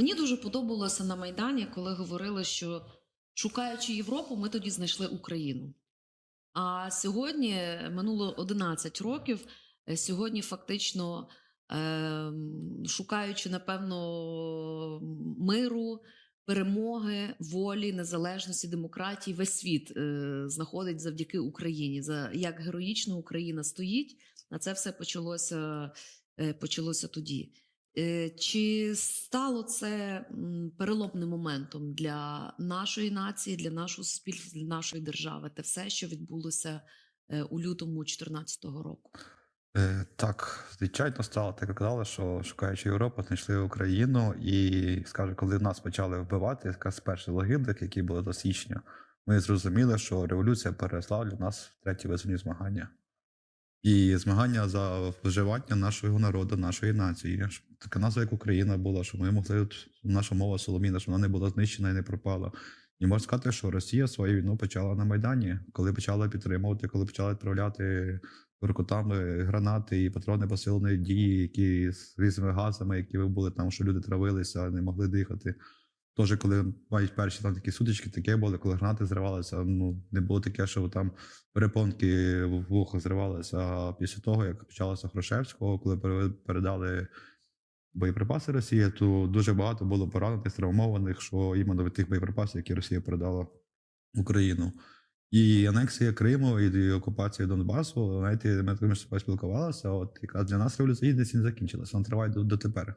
Мені дуже подобалося на Майдані, коли говорили, що шукаючи Європу, ми тоді знайшли Україну. А сьогодні минуло 11 років. е, Сьогодні фактично ем, шукаючи, напевно, миру, перемоги, волі, незалежності, демократії, весь світ е, знаходить завдяки Україні. За як героїчно Україна стоїть, а це все почалося, е, почалося тоді. Е, Чи стало це переломним моментом для нашої нації, для нашого суспільства, для нашої держави? Те все, що відбулося е, у лютому 2014 року? Е, Так, звичайно, стало так, казали, що шукаючи Європу, знайшли Україну, і скажу, коли нас почали вбивати, якраз перші логібрик, які були до січня, ми зрозуміли, що революція переросла для нас в треті визвольні змагання. І змагання за виживання нашого народу, нашої нації. Така назва, як Україна була, що ми могли, наша мова Соломіна, щоб вона не була знищена і не пропала. І можна сказати, що Росія свою війну почала на Майдані, коли почала підтримувати, коли почала відправляти воркотами гранати і патрони посиленої дії, які з різними газами, які були там, що люди травилися, не могли дихати. Теж, коли мають перші там такі сутички, таке було, коли гранати зривалися. Ну не було таке, що там перепонки в вухах зривалися. А після того, як почалося Хрущевського, коли передали боєприпаси Росії, то дуже багато було поранених, травмованих, що іменно від тих боєприпасів, які Росія передала Україну. І анексія Криму, і окупація Донбасу, знаєте, ми так між спілкувалися. От яка для нас революція не закінчилася, вона триває до, дотепер.